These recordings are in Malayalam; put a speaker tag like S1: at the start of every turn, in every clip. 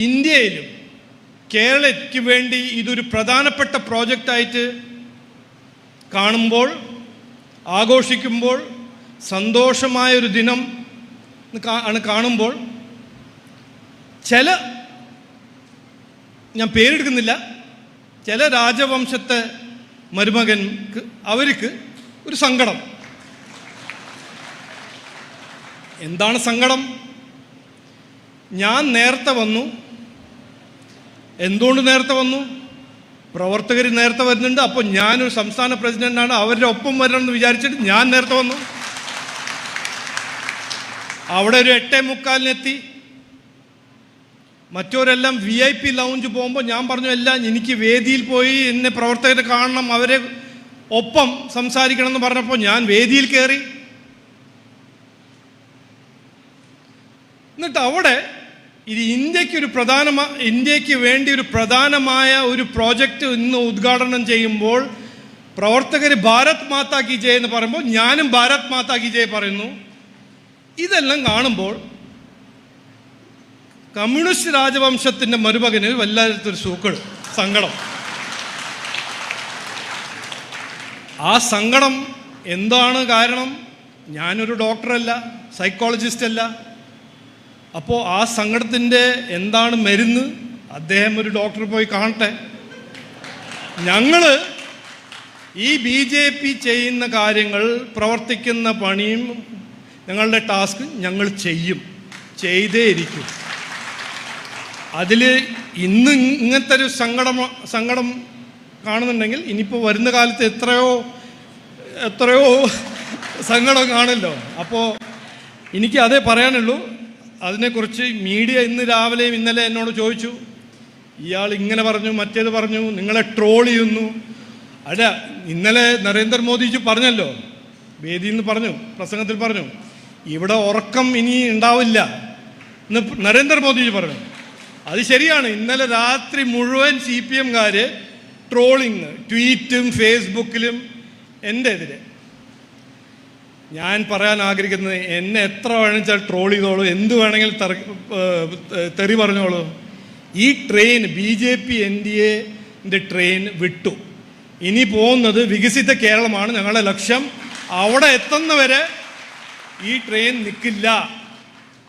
S1: ഇന്ത്യയിലും കേരളയ്ക്ക് വേണ്ടി ഇതൊരു പ്രധാനപ്പെട്ട പ്രോജക്റ്റായിട്ട് കാണുമ്പോൾ ആഘോഷിക്കുമ്പോൾ സന്തോഷമായൊരു ദിനം ആണ് കാണുമ്പോൾ ചില ഞാൻ പേരെടുക്കുന്നില്ല ചില രാജവംശത്തെ മരുമകൻക്ക് അവർക്ക് ഒരു സങ്കടം. എന്താണ് സങ്കടം? ഞാൻ നേരത്തെ വന്നു. എന്തുകൊണ്ട് നേരത്തെ വന്നു? പ്രവർത്തകർ നേരത്തെ വരുന്നുണ്ട്. അപ്പോൾ ഞാനൊരു സംസ്ഥാന പ്രസിഡന്റാണ്. അവരുടെ ഒപ്പം വരണം എന്ന് വിചാരിച്ചിട്ട് ഞാൻ നേരത്തെ വന്നു. അവിടെ ഒരു എട്ടേ മുക്കാലിനെത്തി. മറ്റവരെല്ലാം വി ഐ പി ലൗഞ്ച് പോകുമ്പോൾ ഞാൻ പറഞ്ഞു എല്ലാം എനിക്ക് വേദിയിൽ പോയി എന്നെ പ്രവർത്തകരെ കാണണം. അവരെ ഒപ്പം സംസാരിക്കണം എന്ന് പറഞ്ഞപ്പോൾ ഞാൻ വേദിയിൽ കയറി എന്നിട്ട് അവിടെ ഇത് ഇന്ത്യയ്ക്ക് ഒരു പ്രധാന ഇന്ത്യയ്ക്ക് വേണ്ടി ഒരു പ്രധാനമായ ഒരു പ്രോജക്റ്റ് ഇന്ന് ഉദ്ഘാടനം ചെയ്യുമ്പോൾ പ്രവർത്തകർ ഭാരത് മാതാ കി ജയ് എന്ന് പറയുമ്പോൾ ഞാനും ഭാരത് മാതാ കി ജയ് പറയുന്നു. ഇതെല്ലാം കാണുമ്പോൾ കമ്മ്യൂണിസ്റ്റ് രാജവംശത്തിന്റെ മരുമകന് വല്ലാത്തൊരു സൂക്കൾ സങ്കടം. ആ സങ്കടം എന്താണ് കാരണം? ഞാനൊരു ഡോക്ടറല്ല സൈക്കോളജിസ്റ്റ് അല്ല അപ്പോൾ ആ സങ്കടത്തിന്റെ എന്താണ് മരുന്ന്? അദ്ദേഹം ഒരു ഡോക്ടറെ പോയി കാണട്ടെ. ഞങ്ങൾ ഈ ബി ജെ പി ചെയ്യുന്ന കാര്യങ്ങൾ പ്രവർത്തിക്കുന്ന പണിയും ഞങ്ങളുടെ ടാസ്ക് ഞങ്ങൾ ചെയ്യും. ചെയ്തേ ഇരിക്കും. അതിൽ ഇന്ന് ഇങ്ങനത്തെ ഒരു സങ്കടം സങ്കടം കാണുന്നുണ്ടെങ്കിൽ ഇനിയിപ്പോൾ വരുന്ന കാലത്ത് എത്രയോ എത്രയോ സങ്കടം കാണല്ലോ അപ്പോൾ എനിക്ക് അതേ പറയാനുള്ളൂ. അതിനെക്കുറിച്ച് മീഡിയ ഇന്ന് രാവിലെയും ഇന്നലെ എന്നോട് ചോദിച്ചു. ഇയാൾ ഇങ്ങനെ പറഞ്ഞു മറ്റേത് പറഞ്ഞു നിങ്ങളെ ട്രോൾ ചെയ്യുന്നു. അല്ല ഇന്നലെ നരേന്ദ്രമോദിജി പറഞ്ഞല്ലോ വേദിയിൽ നിന്ന് പറഞ്ഞു പ്രസംഗത്തിൽ പറഞ്ഞു ഇവിടെ ഉറക്കം ഇനി ഉണ്ടാവില്ല എന്ന് നരേന്ദ്രമോദിജി പറഞ്ഞു. അത് ശരിയാണ്. ഇന്നലെ രാത്രി മുഴുവൻ സി പി എംകാർ ട്രോളിങ് ട്വീറ്റും ഫേസ്ബുക്കിലും എന്റെ എതിരെ. ഞാൻ പറയാൻ ആഗ്രഹിക്കുന്നത് എന്നെ എത്ര വേണമെച്ചാൽ ട്രോൾ ചെയ്തോളൂ. എന്ത് ഏഹ് തെറി പറഞ്ഞോളൂ. ഈ train B J P N D എന്റെ ട്രെയിൻ വിട്ടു. ഇനി പോകുന്നത് വികസിത കേരളമാണ്. ഞങ്ങളുടെ ലക്ഷ്യം അവിടെ എത്തുന്നവരെ ഈ ട്രെയിൻ നിൽക്കില്ല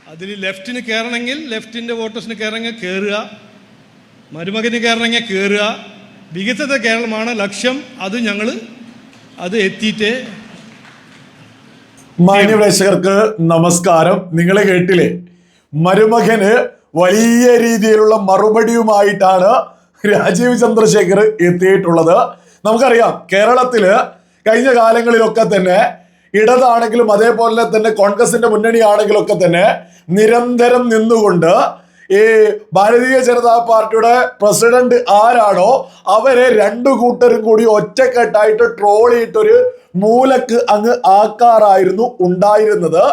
S1: അതിൽ ലെഫ്റ്റിന് കയറണമെങ്കിൽ ലെഫ്റ്റിന്റെ വോട്ടേഴ്സിന് കയറണമെങ്കിൽ കയറുക മരുമകന് കയറണമെങ്കിൽ കയറുക വികസിത കേരളമാണ് ലക്ഷ്യം. അത് ഞങ്ങൾ അത് എത്തിയിട്ടേ
S2: മാന്യ പ്രേക്ഷകർക്ക് നമസ്കാരം. നിങ്ങളെ കേട്ടില്ലേ? മരുമകന് വലിയ രീതിയിലുള്ള മറുപടിയുമായിട്ടാണ് രാജീവ് ചന്ദ്രശേഖർ എത്തിയിട്ടുള്ളത്. നമുക്കറിയാം കേരളത്തിൽ കഴിഞ്ഞ കാലങ്ങളിലൊക്കെ തന്നെ ഇടതാണെങ്കിലും അതേപോലെ തന്നെ കോൺഗ്രസിന്റെ മുന്നണിയാണെങ്കിലൊക്കെ തന്നെ നിരന്തരം നിന്നുകൊണ്ട് ഈ ഭാരതീയ ജനതാ പാർട്ടിയുടെ പ്രസിഡന്റ് ആരാണോ അവരെ രണ്ടു കൂട്ടരും കൂടി ഒറ്റക്കെട്ടായിട്ട് ട്രോൾ ചെയ്തിട്ടൊരു മൂലക്ക് അങ്ങ് ആക്കാറായിരുന്നു ഉണ്ടായിരുന്നത്.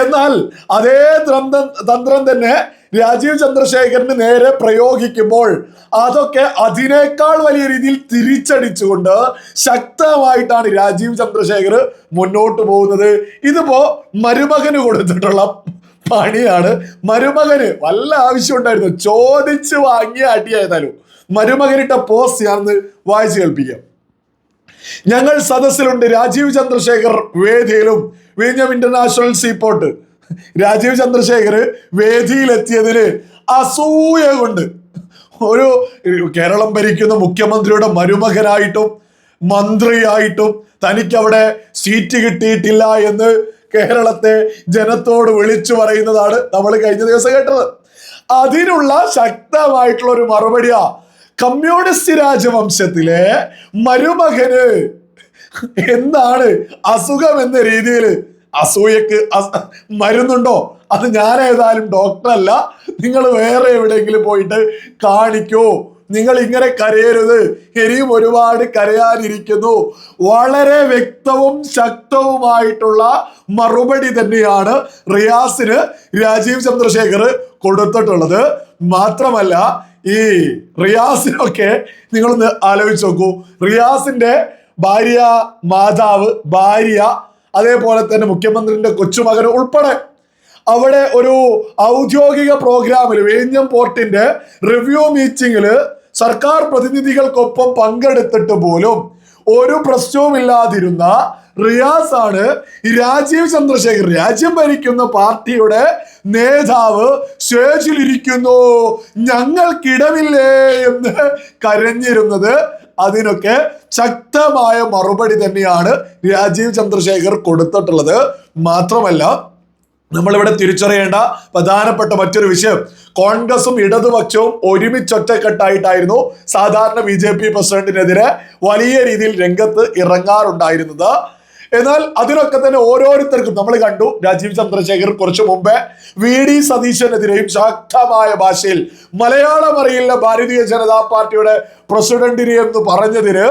S2: എന്നാൽ അതേ തന്ത്രം തന്ത്രം തന്നെ രാജീവ് ചന്ദ്രശേഖരന് നേരെ പ്രയോഗിക്കുമ്പോൾ അതൊക്കെ അതിനേക്കാൾ വലിയ രീതിയിൽ തിരിച്ചടിച്ചുകൊണ്ട് ശക്തമായിട്ടാണ് രാജീവ് ചന്ദ്രശേഖർ മുന്നോട്ട് പോകുന്നത്. ഇതിപ്പോ മരുമകന് കൊടുത്തിട്ടുള്ള പണിയാണ്. മരുമകന് വല്ല ആവശ്യം ഉണ്ടായിരുന്നു? ചോദിച്ചു വാങ്ങിയ അടിയായതാലും മരുമകനിട്ട പോസ്റ്റ് ഞാനൊന്ന് വായിച്ചു കേൾപ്പിക്കാം. ഞങ്ങൾ സദസ്സിലുണ്ട്. രാജീവ് ചന്ദ്രശേഖർ വേദിയിലും വിഴിഞ്ഞം ഇന്റർനാഷണൽ സീപോർട്ട്. രാജീവ് ചന്ദ്രശേഖർ വേദിയിലെത്തിയതിന് അസൂയ കൊണ്ട് ഒരു കേരളം ഭരിക്കുന്ന മുഖ്യമന്ത്രിയുടെ മരുമകനായിട്ടും മന്ത്രിയായിട്ടും തനിക്കവിടെ സീറ്റ് കിട്ടിയിട്ടില്ല എന്ന് കേരളത്തെ ജനത്തോട് വിളിച്ചു പറയുന്നതാണ് നമ്മൾ കഴിഞ്ഞ ദിവസം കേട്ടത്. അതിനുള്ള ശക്തമായിട്ടുള്ള ഒരു മറുപടിയാ കമ്മ്യൂണിസ്റ്റ് രാജവംശത്തിലെ മരുമകന് എന്താണ് അസുഖം എന്ന രീതിയിൽ അസൂയക്ക് അസ- മരുന്നുണ്ടോ? അത് ഞാൻ ഏതായാലും ഡോക്ടറല്ല. നിങ്ങൾ വേറെ എവിടെയെങ്കിലും പോയിട്ട് കാണിക്കൂ. നിങ്ങൾ ഇങ്ങനെ കരയരുത്. ഇനിയും ഒരുപാട് കരയാനിരിക്കുന്നു. വളരെ വ്യക്തവും ശക്തവുമായിട്ടുള്ള മറുപടി തന്നെയാണ് റിയാസിന് രാജീവ് ചന്ദ്രശേഖർ കൊടുത്തിട്ടുള്ളത്. മാത്രമല്ല ഈ റിയാസിനൊക്കെ നിങ്ങളൊന്ന് ആലോചിച്ച് നോക്കൂ. റിയാസിന്റെ ഭാര്യ മാതാവ് ഭാര്യ അതേപോലെ തന്നെ മുഖ്യമന്ത്രിന്റെ കൊച്ചുമകൻ ഉൾപ്പെടെ അവിടെ ഒരു ഔദ്യോഗിക പ്രോഗ്രാമിൽ വേഞ്ഞം പോർട്ടിന്റെ റിവ്യൂ മീറ്റിംഗിൽ സർക്കാർ പ്രതിനിധികൾക്കൊപ്പം പങ്കെടുത്തിട്ട് പോലും ഒരു പ്രശ്നവുമില്ലാതിരുന്ന റിയാസ് ആണ് രാജീവ് ചന്ദ്രശേഖർ. രാജ്യം ഭരിക്കുന്ന പാർട്ടിയുടെ നേതാവ് സ്റ്റേജിലിരിക്കുന്നു. ഞങ്ങൾക്കിടമില്ലേ എന്ന് കരഞ്ഞിരുന്നത് അതിനൊക്കെ ശക്തമായ മറുപടി തന്നെയാണ് രാജീവ് ചന്ദ്രശേഖർ കൊടുത്തിട്ടുള്ളത്. മാത്രമല്ല നമ്മളിവിടെ തിരിച്ചറിയേണ്ട പ്രധാനപ്പെട്ട മറ്റൊരു വിഷയം. കോൺഗ്രസും ഇടതുപക്ഷവും ഒരുമിച്ച് ഒരുമിച്ചൊറ്റക്കെട്ടായിട്ടായിരുന്നു സാധാരണ ബി ജെ പി പ്രസിഡന്റിനെതിരെ വലിയ രീതിയിൽ രംഗത്ത് ഇറങ്ങാറുണ്ടായിരുന്നത്. എന്നാൽ അതിനൊക്കെ തന്നെ ഓരോരുത്തർക്കും നമ്മൾ കണ്ടു രാജീവ് ചന്ദ്രശേഖർ കുറച്ചു മുമ്പേ വി ഡി സതീശനെതിരെയും ശക്തമായ ഭാഷയിൽ മലയാളം അറിയില്ല ഭാരതീയ ജനതാ പാർട്ടിയുടെ പ്രസിഡന്റിനെ എന്ന് പറഞ്ഞതിന്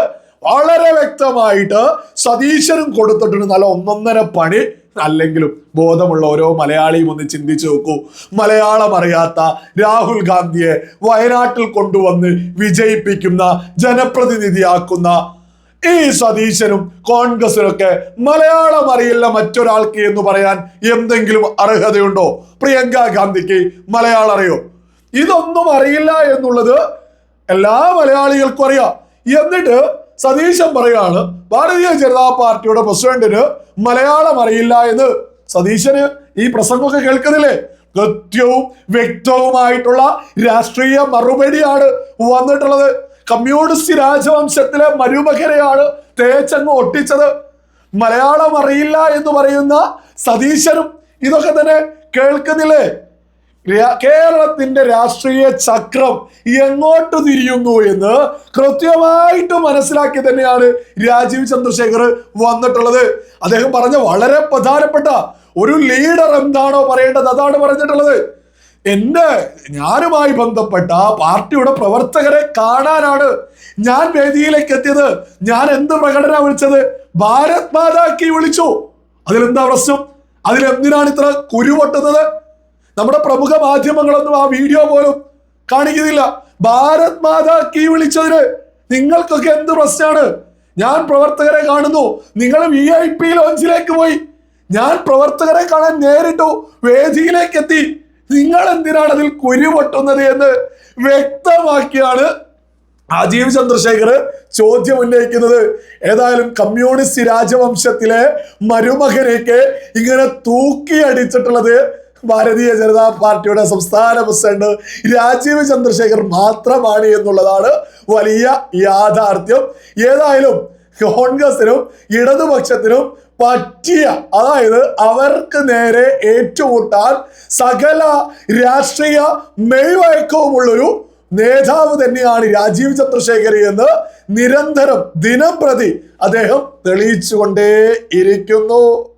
S2: വളരെ വ്യക്തമായിട്ട് സതീശനും കൊടുത്തിട്ടുണ്ട് നല്ല ഒന്നൊന്നര പണി. അല്ലെങ്കിലും ബോധമുള്ള ഓരോ മലയാളിയും ഒന്ന് ചിന്തിച്ചു നോക്കൂ. മലയാളം അറിയാത്ത രാഹുൽ ഗാന്ധിയെ വയനാട്ടിൽ കൊണ്ടുവന്ന് വിജയിപ്പിക്കുന്ന ജനപ്രതിനിധിയാക്കുന്ന ഈ സതീശനും കോൺഗ്രസിനൊക്കെ മലയാളം അറിയില്ല മറ്റൊരാൾക്ക് എന്ന് പറയാൻ എന്തെങ്കിലും അർഹതയുണ്ടോ? പ്രിയങ്ക ഗാന്ധിക്ക് മലയാളം അറിയോ? ഇതൊന്നും അറിയില്ല എന്നുള്ളത് എല്ലാ മലയാളികൾക്കും അറിയാം. എന്നിട്ട് സതീശൻ പറയാണ് ഭാരതീയ ജനതാ പാർട്ടിയുടെ പ്രസിഡന്റിന് മലയാളം അറിയില്ല എന്ന്. സതീശന് ഈ പ്രസംഗമൊക്കെ കേൾക്കുന്നില്ലേ? കൃത്യവും വ്യക്തവുമായിട്ടുള്ള രാഷ്ട്രീയ മറുപടിയാണ് വന്നിട്ടുള്ളത്. കമ്മ്യൂണിസ്റ്റ് രാജവംശത്തിലെ മരുമകരെയാണ് തേച്ചങ്ങ് ഒട്ടിച്ചത്. മലയാളം അറിയില്ല എന്ന് പറയുന്ന സതീശനും ഇതൊക്കെ തന്നെ കേൾക്കുന്നില്ലേ? കേരളത്തിന്റെ രാഷ്ട്രീയ ചക്രം എങ്ങോട്ട് തിരിയുന്നു എന്ന് കൃത്യമായിട്ട് മനസ്സിലാക്കി തന്നെയാണ് രാജീവ് ചന്ദ്രശേഖർ വന്നിട്ടുള്ളത്. അദ്ദേഹം പറഞ്ഞ വളരെ പ്രധാനപ്പെട്ട ഒരു ലീഡർ എന്താണോ പറയേണ്ടത്. അതാണ് പറഞ്ഞിട്ടുള്ളത്. എന്റെ ഞാനുമായി ബന്ധപ്പെട്ട ആ പാർട്ടിയുടെ പ്രവർത്തകരെ കാണാനാണ് ഞാൻ വേദിയിലേക്ക് എത്തിയത്. ഞാൻ എന്ത് പ്രകടന വിളിച്ചത്? ഭാരത് മാതാക്കി വിളിച്ചു. അതിലെന്താ പ്രശ്നം? അതിലെന്തിനാണ് ഇത്ര കുരുപൊട്ടുന്നത്? നമ്മുടെ പ്രമുഖ മാധ്യമങ്ങളൊന്നും ആ വീഡിയോ പോലും കാണിക്കുന്നില്ല. ഭാരത് മാതാ കീ വിളിച്ചതിന് നിങ്ങൾക്കൊക്കെ എന്ത് പ്രശ്നമാണ്? ഞാൻ പ്രവർത്തകരെ കാണുന്നു. നിങ്ങൾ വി ഐ പി ലോഞ്ചിലേക്ക് പോയി. ഞാൻ പ്രവർത്തകരെ കാണാൻ നേരിട്ടു. വേദിയിലേക്ക് എത്തി. നിങ്ങൾ എന്തിനാണ് അതിൽ കുരുപൊട്ടുന്നത് എന്ന് വ്യക്തമാക്കിയാണ് രാജീവ് ചന്ദ്രശേഖർ ചോദ്യം ഉന്നയിക്കുന്നത്. ഏതായാലും കമ്മ്യൂണിസ്റ്റ് രാജവംശത്തിലെ മരുമകനെയൊക്കെ ഇങ്ങനെ തൂക്കിയടിച്ചിട്ടുള്ളത് ഭാരതീയ ജനതാ പാർട്ടിയുടെ സംസ്ഥാന പ്രസിഡന്റ് രാജീവ് ചന്ദ്രശേഖർ മാത്രമാണ് എന്നുള്ളതാണ് വലിയ യാഥാർത്ഥ്യം. ഏതായാലും കോൺഗ്രസിനും ഇടതുപക്ഷത്തിനും പറ്റിയ അതായത് അവർക്ക് നേരെ ഏറ്റുമുട്ടാൻ സകല രാഷ്ട്രീയ മെയ്വഴക്കവുമുള്ളൊരു നേതാവ് തന്നെയാണ് രാജീവ് ചന്ദ്രശേഖർ എന്ന് നിരന്തരം ദിനം പ്രതി അദ്ദേഹം തെളിയിച്ചുകൊണ്ടേ ഇരിക്കുന്നു